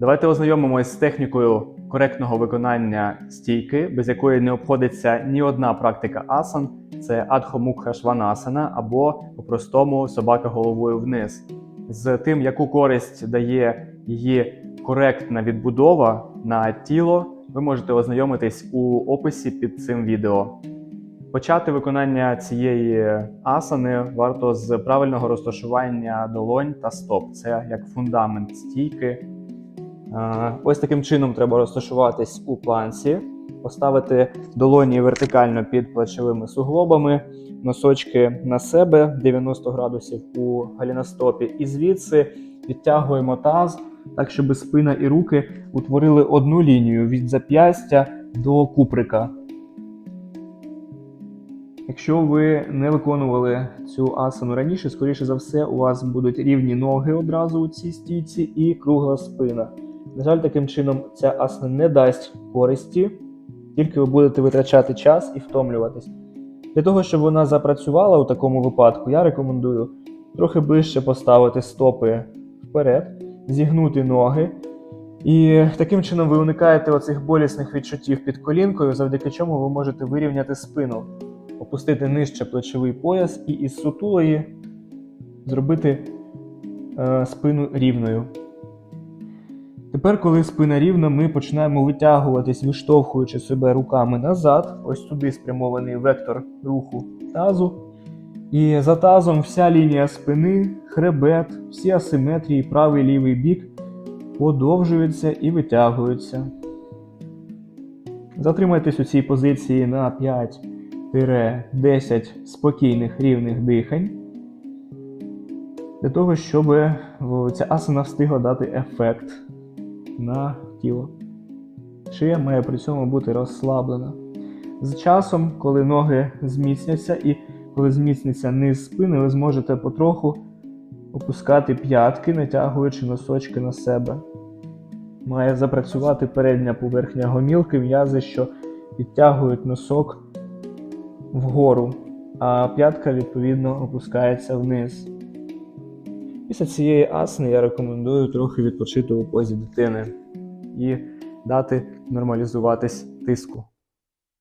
Давайте ознайомимось з технікою коректного виконання стійки, без якої не обходиться ні одна практика асан. Це Адхомукха Шванасана або по-простому собака головою вниз. З тим, яку користь дає її коректна відбудова на тіло, ви можете ознайомитись у описі під цим відео. Почати виконання цієї асани варто з правильного розташування долонь та стоп. Це як фундамент стійки. Е, Ось таким чином треба розташуватись у планці, поставити долоні вертикально під плечовими суглобами, носочки на себе 90 градусів у галіностопі, і звідси підтягуємо таз так, щоб спина і руки утворили одну лінію від зап'ястя до куприка. Якщо ви не виконували цю асану раніше, скоріше за все, у вас будуть рівні ноги одразу у цій стійці і кругла спина. На жаль, таким чином ця асана не дасть користі, тільки ви будете витрачати час і втомлюватись. Для того, щоб вона запрацювала у такому випадку, я рекомендую трохи ближче поставити стопи вперед, зігнути ноги. І таким чином ви уникаєте оцих болісних відчуттів під колінкою, завдяки чому ви можете вирівняти спину опустити нижче плечовий пояс і із сутулої зробити е, спину рівною. Тепер, коли спина рівна, ми починаємо витягуватись, виштовхуючи себе руками назад. Ось туди спрямований вектор руху тазу. І за тазом вся лінія спини, хребет, всі асиметрії, правий лівий бік подовжуються і витягуються. Затримайтесь у цій позиції на 5 10 спокійних рівних дихань. Для того, щоб ця асана встигла дати ефект на тіло. Шия має при цьому бути розслаблена. З часом, коли ноги зміцняться і коли зміцниться низ спини, ви зможете потроху опускати п'ятки, натягуючи носочки на себе. Має запрацювати передня поверхня гомілки, м'язи, що підтягують носок вгору, а п'ятка відповідно опускається вниз. Після цієї асани я рекомендую трохи відпочити у позі дитини і дати нормалізуватись тиску.